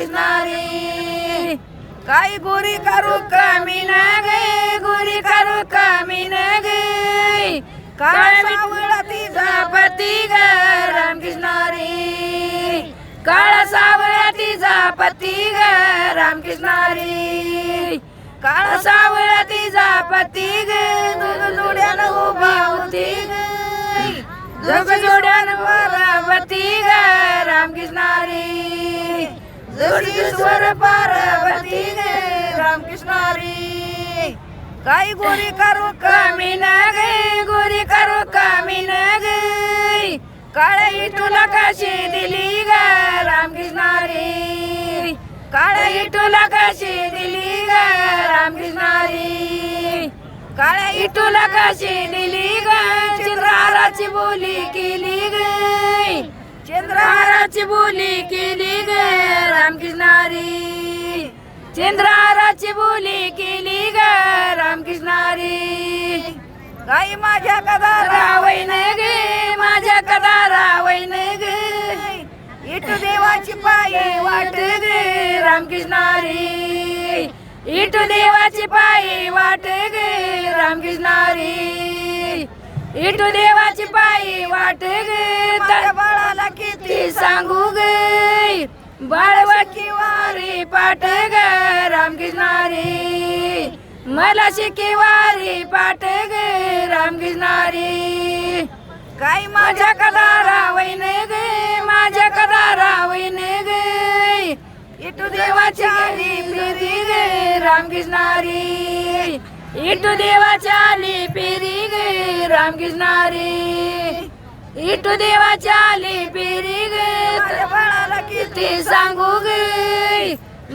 रामकृष्णारी काही गोरी करू कमी न गे गोरी करू कमी न गे काळ सावळा ती पती ग रामकृष्णारी. काळ सावळा ती पती ग रामकृष्णारी. काळ सावळा ती पती ग जोड्यानं उभा होती ग. जोडीश्वर पार्वती ग रामकृष्णारी. काही गोरी करू कमी न गे गोरी करू कमी न गे काळी तुला कशी दिली ग रामकृष्णारी? काळे तुला कशी दिली ग रामकृष्णारी? काळ्या इटूला कशी दिली ग? चंद्राराची बोली केली ग. चंद्रहाराची बोली केली ग रामकृष्णारी. चंद्राराची बोली केली ग रामकृष्णारी. काही माझ्या कदा रावैन गे माझ्या कदा रावैन गे. इटू देवाची पायी वाट गे रामकृष्णारी. इटू देवाची पायी वाट गे रामकृष्णारी. इटू देवाची पायी वाट गे त्या बाळाला किती सांगू गे बाळवटी पाट ग रामकृष्णारी. मला शिकी वारी पाट गे रामकृष्णारी. काही माझ्या कदा रावैन गे माझ्या कदा रावैन गे. इटू देवाची आली फिरी गे रामकृष्णारी. इटू देवाची आली फिरी गे रामकृष्णारी. इटू देवाची आली फिरी गे किती सांगू गे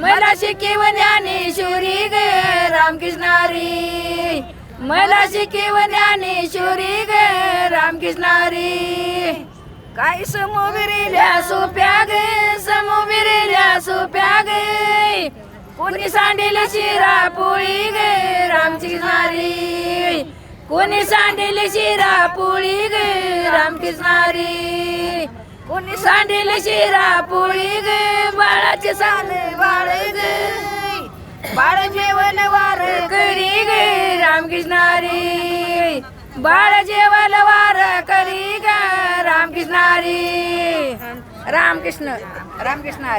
मला शिकीव ज्ञानेश्वरी गे रामकृष्णारी. मला शिकीव ज्ञानेश्वरी गे रामकृष्णारी. काही समोविरिल्या सोप्या गे समोविरिल्या सोप्या गे. कोणी सांडेल शिरा पोळी गे रामकृष्णारी. कोणी सांडेल शिरा पोळी गे रामकृष्णारी. कोणी सांडेल शिरा पोळी गे बाळाचे सान बाळ बाळ जेवण वार करी गे रामकृष्णारी. बाळ जेवण वार करी ग रामकृष्णारी. रामकृष्ण रामकृष्णारी.